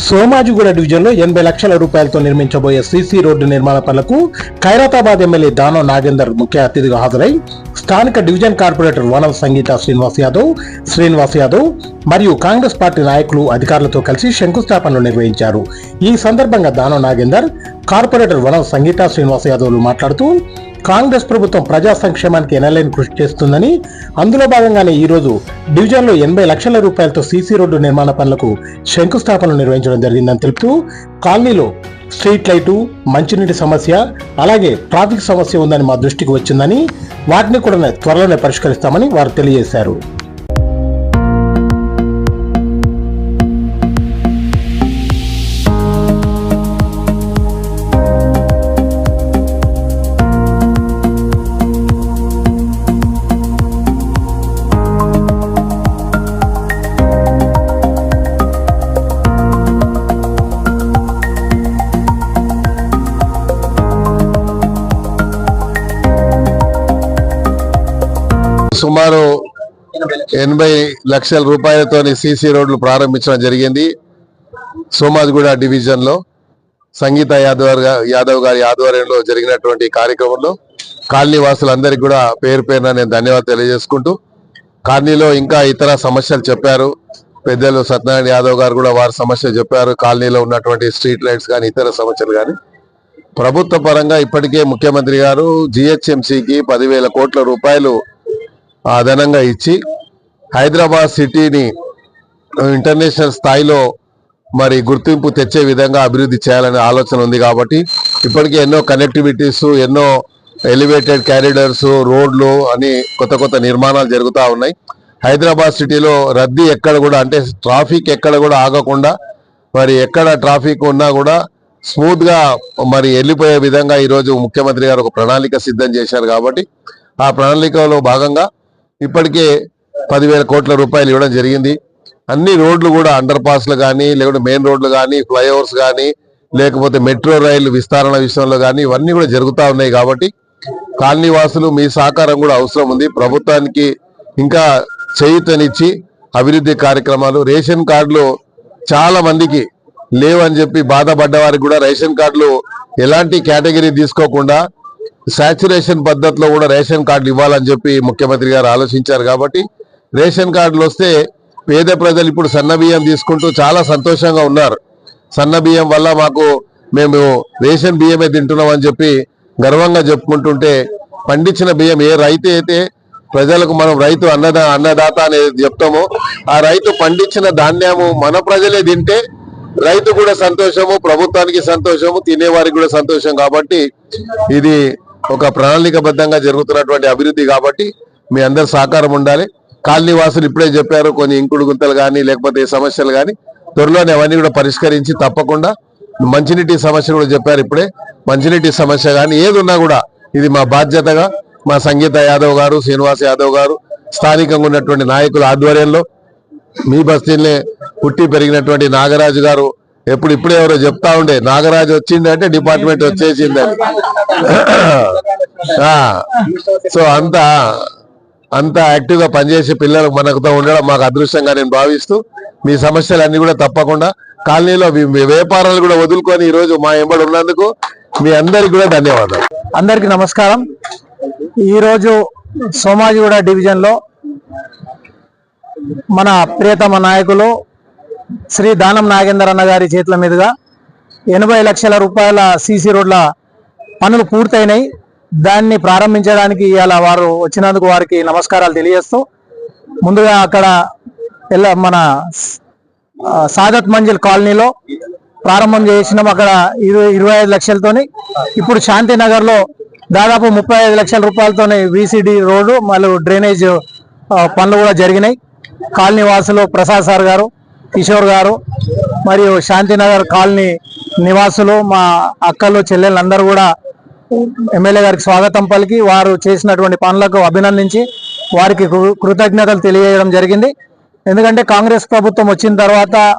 సోమాజిగూడ డివిజన్లో ఎనభై లక్షల రూపాయలతో నిర్మించబోయే సీసీ రోడ్డు నిర్మాణ పనులకు ఖైరతాబాద్ ఎమ్మెల్యే దానో నాగేందర్ ముఖ్య అతిథిగా హాజరై స్థానిక డివిజన్ కార్పొరేటర్ వనం సంగీత శ్రీనివాస్ యాదవ్ శ్రీనివాస్ యాదవ్ మరియు కాంగ్రెస్ పార్టీ నాయకులు అధికారులతో కలిసి శంకుస్థాపనలు నిర్వహించారు. ఈ సందర్భంగా దానో నాగేందర్ కార్పొరేటర్ వనం సంగీత శ్రీనివాస్ యాదవ్లు మాట్లాడుతూ కాంగ్రెస్ ప్రభుత్వం ప్రజా సంక్షేమానికి ఎనలేని కృషి చేస్తుందని అందులో భాగంగానే ఈరోజు డివిజన్లో ఎనభై లక్షల రూపాయలతో సీసీ రోడ్డు నిర్మాణ పనులకు శంకుస్థాపనలు నిర్వహించడం జరిగిందని తెలుపుతూ కాలనీలో స్ట్రీట్ లైటు మంచినీటి సమస్య అలాగే ట్రాఫిక్ సమస్య ఉందని మా దృష్టికి వచ్చిందని వాటిని కూడా త్వరలోనే పరిష్కరిస్తామని వారు తెలియజేశారు. సుమారు ఎనభై లక్షల రూపాయలతోని సీసీ రోడ్లు ప్రారంభించడం జరిగింది. సోమాజిగూడ డివిజన్లో సంగీత యాదవ్ యాదవ్ గారి ఆధ్వర్యంలో జరిగినటువంటి కార్యక్రమంలో కాలనీ వాసులందరికీ కూడా పేరు పేరున నేను ధన్యవాదాలు తెలియజేసుకుంటూ కాలనీలో ఇంకా ఇతర సమస్యలు చెప్పారు. పెద్దలు సత్యనారాయణ యాదవ్ గారు కూడా వారి సమస్యలు చెప్పారు. కాలనీలో ఉన్నటువంటి స్ట్రీట్ లైట్స్ కానీ ఇతర సమస్యలు కానీ ప్రభుత్వ పరంగా ఇప్పటికే ముఖ్యమంత్రి గారు జిహెచ్ఎంసీకి పదివేల కోట్ల రూపాయలు అదనంగా ఇచ్చి హైదరాబాద్ సిటీని ఇంటర్నేషనల్ స్థాయిలో మరి గుర్తింపు తెచ్చే విధంగా అభివృద్ధి చేయాలనే ఆలోచన ఉంది కాబట్టి ఇప్పటికీ ఎన్నో కనెక్టివిటీస్ ఎన్నో ఎలివేటెడ్ క్యారిడర్స్ రోడ్లు అని కొత్త కొత్త నిర్మాణాలు జరుగుతూ ఉన్నాయి. హైదరాబాద్ సిటీలో రద్దీ ఎక్కడ కూడా అంటే ట్రాఫిక్ ఎక్కడ కూడా ఆగకుండా మరి ఎక్కడ ట్రాఫిక్ ఉన్నా కూడా స్మూత్గా మరి వెళ్ళిపోయే విధంగా ఈరోజు ముఖ్యమంత్రి గారు ఒక ప్రణాళిక సిద్ధం చేశారు కాబట్టి ఆ ప్రణాళికలో భాగంగా ఇప్పటికే పదివేల కోట్ల రూపాయలు ఇవ్వడం జరిగింది. అన్ని రోడ్లు కూడా అండర్ పాస్లు కానీ లేకుంటే మెయిన్ రోడ్లు కానీ ఫ్లైఓవర్స్ కానీ లేకపోతే మెట్రో రైలు విస్తరణ విషయంలో కానీ ఇవన్నీ కూడా జరుగుతూ ఉన్నాయి కాబట్టి కాలనీ వాసులు మీ సహకారం కూడా అవసరం ఉంది. ప్రభుత్వానికి ఇంకా చేయూతనిచ్చి అభివృద్ధి కార్యక్రమాలు రేషన్ కార్డులు చాలా మందికి లేవని చెప్పి బాధపడ్డ వారికి కూడా రేషన్ కార్డులు ఎలాంటి కేటగిరీ తీసుకోకుండా శాచ్యురేషన్ పద్ధతిలో కూడా రేషన్ కార్డులు ఇవ్వాలని చెప్పి ముఖ్యమంత్రి గారు ఆలోచించారు కాబట్టి రేషన్ కార్డులు వస్తే పేద ప్రజలు ఇప్పుడు సన్న బియ్యం తీసుకుంటూ చాలా సంతోషంగా ఉన్నారు. సన్న బియ్యం వల్ల మాకు మేము రేషన్ బియ్యమే తింటున్నాం అని చెప్పి గర్వంగా చెప్పుకుంటుంటే పండించిన బియ్యం ఏ రైతు అయితే ప్రజలకు మనం రైతు అన్నదా అన్నదాత అనేది చెప్తామో ఆ రైతు పండించిన ధాన్యము మన ప్రజలే తింటే రైతు కూడా సంతోషము ప్రభుత్వానికి సంతోషము తినేవారికి కూడా సంతోషం కాబట్టి ఇది ఒక ప్రణాళికబద్ధంగా జరుగుతున్నటువంటి అభివృద్ధి కాబట్టి మీ అందరి సహకారం ఉండాలి. కాలనీవాసులు ఇప్పుడే చెప్పారు కొన్ని ఇంకుడు గుంతలు కానీ లేకపోతే సమస్యలు కానీ త్వరలోనే అవన్నీ కూడా పరిష్కరించి తప్పకుండా మంచినీటి సమస్య కూడా చెప్పారు ఇప్పుడే. మంచినీటి సమస్య కానీ ఏది ఉన్నా కూడా ఇది మా బాధ్యతగా మా సంగీత యాదవ్ గారు శ్రీనివాస్ యాదవ్ గారు స్థానికంగా ఉన్నటువంటి నాయకుల ఆధ్వర్యంలో మీ బస్తీలనే పుట్టి పెరిగినటువంటి నాగరాజు గారు ఎప్పుడు ఇప్పుడే ఎవరో చెప్తా ఉండే. నాగరాజు వచ్చిందంటే డిపార్ట్మెంట్ వచ్చేసిందని సో అంత అంత యాక్టివ్గా పనిచేసే పిల్లలు మనకుతో ఉండడం మాకు అదృష్టంగా నేను భావిస్తూ మీ సమస్యలన్నీ కూడా తప్పకుండా కాలనీలో వ్యాపారాలు కూడా వదులుకొని ఈ రోజు మా ఎంబడి ఉన్నందుకు మీ అందరికి కూడా ధన్యవాదాలు. అందరికి నమస్కారం. ఈరోజు సోమాజిగూడ డివిజన్లో మన ప్రియతమ నాయకులు శ్రీ దానం నాగేందర్ అన్న గారి చేతుల మీదుగా ఎనభై లక్షల రూపాయల సీసీ రోడ్ల పనులు పూర్తయినాయి. దాన్ని ప్రారంభించడానికి ఇవాళ వారు వచ్చినందుకు వారికి నమస్కారాలు తెలియజేస్తూ ముందుగా అక్కడ ఎల్ల మన సాగత్ సాదత్ మంజిల్ కాలనీలో ప్రారంభం చేసినాం. అక్కడ ఇరవై ఇరవై ఐదు లక్షలతోని ఇప్పుడు శాంతినగర్లో దాదాపు ముప్పై ఐదు లక్షల రూపాయలతోని విసిడి రోడ్డు మరియు డ్రైనేజ్ పనులు కూడా జరిగినాయి. కాలనీ వాసులు ప్రసాద్ సార్ గారు కిషోర్ గారు మరియు శాంతినగర్ కాలనీ నివాసులు మా అక్కలు చెల్లెళ్ళందరూ కూడా ఎమ్మెల్యే గారికి స్వాగతం పలికి వారు చేసినటువంటి పనులకు అభినందించి వారికి కృ- కృతజ్ఞతలు తెలియజేయడం జరిగింది. ఎందుకంటే కాంగ్రెస్ ప్రభుత్వం వచ్చిన తర్వాత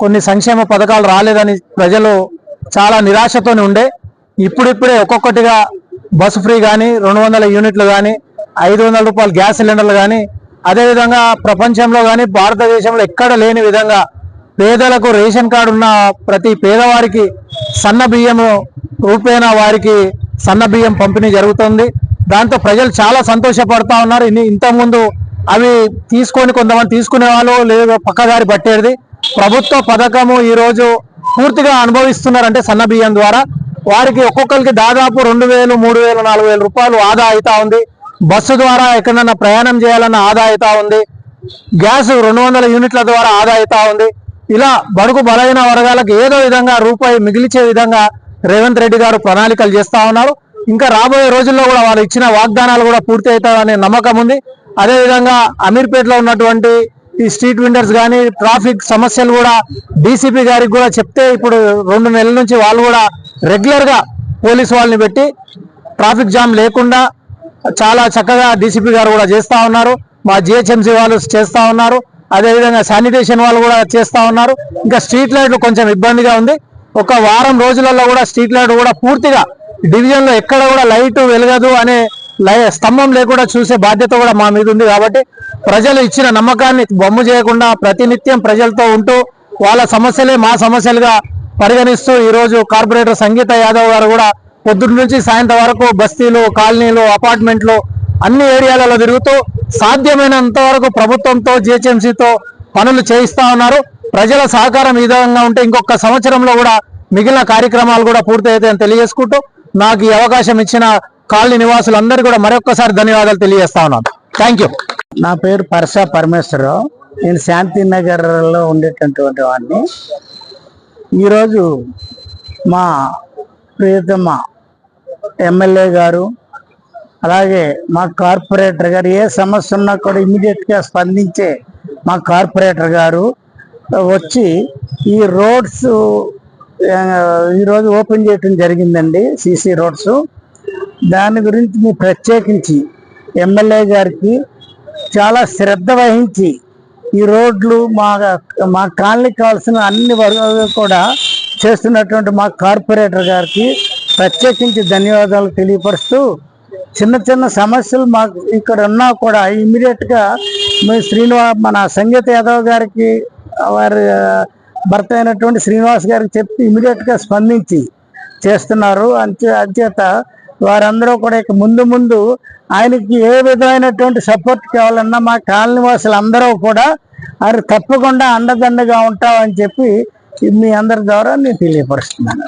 కొన్ని సంక్షేమ పథకాలు రాలేదని ప్రజలు చాలా నిరాశతోనే ఉండే. ఇప్పుడిప్పుడే ఒక్కొక్కటిగా బస్సు ఫ్రీ కానీ రెండు వందల యూనిట్లు కానీ ఐదు వందల గ్యాస్ సిలిండర్లు కానీ అదేవిధంగా ప్రపంచంలో కానీ భారతదేశంలో ఎక్కడ లేని విధంగా పేదలకు రేషన్ కార్డు ఉన్న ప్రతి పేదవారికి సన్న బియ్యము రూపేణా వారికి సన్న బియ్యం పంపిణీ జరుగుతుంది. దాంతో ప్రజలు చాలా సంతోషపడతా ఉన్నారు. ఇన్ని ఇంతకుముందు అవి తీసుకొని కొంతమంది తీసుకునే వాళ్ళు లేదు పక్కదారి పట్టేది. ప్రభుత్వ పథకము ఈరోజు పూర్తిగా అనుభవిస్తున్నారంటే సన్న బియ్యం ద్వారా. వారికి ఒక్కొక్కరికి దాదాపు రెండు వేలు మూడు వేలు నాలుగు వేల రూపాయలు ఆదా అవుతా ఉంది. బస్సు ద్వారా ఎక్కడన్నా ప్రయాణం చేయాలన్న ఆదా అవుతా ఉంది. గ్యాస్ రెండు వందల యూనిట్ల ద్వారా ఆదా అవుతా ఉంది. ఇలా బడుగు బలైన వర్గాలకు ఏదో విధంగా రూపాయి మిగిలిచే విధంగా రేవంత్ రెడ్డి గారు ప్రణాళికలు చేస్తా ఉన్నారు. ఇంకా రాబోయే రోజుల్లో కూడా వాళ్ళు ఇచ్చిన వాగ్దానాలు కూడా పూర్తి అవుతాయనే నమ్మకం ఉంది. అదే విధంగా అమీర్పేటలో ఉన్నటువంటి ఈ స్ట్రీట్ విండర్స్ కానీ ట్రాఫిక్ సమస్యలు కూడా డీసీపీ గారికి కూడా చెప్తే ఇప్పుడు రెండు నెలల నుంచి వాళ్ళు కూడా రెగ్యులర్గా పోలీస్ వాళ్ళని పెట్టి ట్రాఫిక్ జామ్ లేకుండా చాలా చక్కగా డీసీపీ గారు కూడా చేస్తూ ఉన్నారు. మా జిహెచ్ఎంసీ వాళ్ళు చేస్తూ ఉన్నారు. అదేవిధంగా శానిటేషన్ వాళ్ళు కూడా చేస్తూ ఉన్నారు. ఇంకా స్ట్రీట్ లైట్లు కొంచెం ఇబ్బందిగా ఉంది. ఒక వారం రోజులలో కూడా స్ట్రీట్ లైట్ కూడా పూర్తిగా డివిజన్లో ఎక్కడ కూడా లైట్ వెలగదు అనే స్తంభం లేకుండా చూసే బాధ్యత కూడా మా మీద ఉంది కాబట్టి ప్రజలు ఇచ్చిన నమ్మకాన్ని బొమ్ము చేయకుండా ప్రతినిత్యం ప్రజలతో ఉంటూ వాళ్ళ సమస్యలే మా సమస్యలుగా పరిగణిస్తూ ఈరోజు కార్పొరేటర్ సంగీత యాదవ్ గారు కూడా పొద్దున్న నుంచి సాయంత్రం వరకు బస్తీలు కాలనీలు అపార్ట్మెంట్లు అన్ని ఏరియాలలో తిరుగుతూ సాధ్యమైనంత వరకు ప్రభుత్వంతో జిహెచ్ఎంసీతో పనులు చేయిస్తా ఉన్నారు. ప్రజల సహకారం ఈ విధంగా ఉంటే ఇంకొక సంవత్సరంలో కూడా మిగిలిన కార్యక్రమాలు కూడా పూర్తయితాయని తెలియజేసుకుంటూ నాకు ఈ అవకాశం ఇచ్చిన కాలనీ నివాసులందరూ కూడా మరొకసారి ధన్యవాదాలు తెలియజేస్తా ఉన్నాను. థ్యాంక్ యూ నా పేరు పరసా పరమేశ్వరరావు. నేను శాంతి నగర్లో ఉండేటటువంటి వాడిని. ఈరోజు మా ప్రియతమ ఎమ్మెల్యే గారు అలాగే మా కార్పొరేటర్ గారు ఏ సమస్య ఉన్నా కూడా ఇమీడియట్గా స్పందించే మా కార్పొరేటర్ గారు వచ్చి ఈ రోడ్స్ ఈరోజు ఓపెన్ చేయటం జరిగిందండి సీసీ రోడ్స్. దాని గురించి మీ ప్రత్యేకించి ఎమ్మెల్యే గారికి చాలా శ్రద్ధ వహించి ఈ రోడ్లు మా మా కాలనీకి కావాల్సిన అన్ని వర్గాలు కూడా చేస్తున్నటువంటి మా కార్పొరేటర్ గారికి ప్రత్యేకించి ధన్యవాదాలు తెలియపరుస్తూ చిన్న చిన్న సమస్యలు మాకు ఇక్కడ ఉన్నా కూడా ఇమీడియట్గా మీ శ్రీనివా మన సంగీత యాదవ్ గారికి వారి భర్త అయినటువంటి శ్రీనివాస్ గారికి చెప్తే ఇమీడియట్గా స్పందించి చేస్తున్నారు. అంతే అంచేత వారందరూ కూడా ఇక ముందు ముందు ఆయనకి ఏ విధమైనటువంటి సపోర్ట్ కావాలన్నా మా కాలనీవాసులు అందరూ కూడా ఆయన తప్పకుండా అండదండగా ఉంటామని చెప్పి మీ అందరి ద్వారా నేను తెలియపరుస్తున్నాను.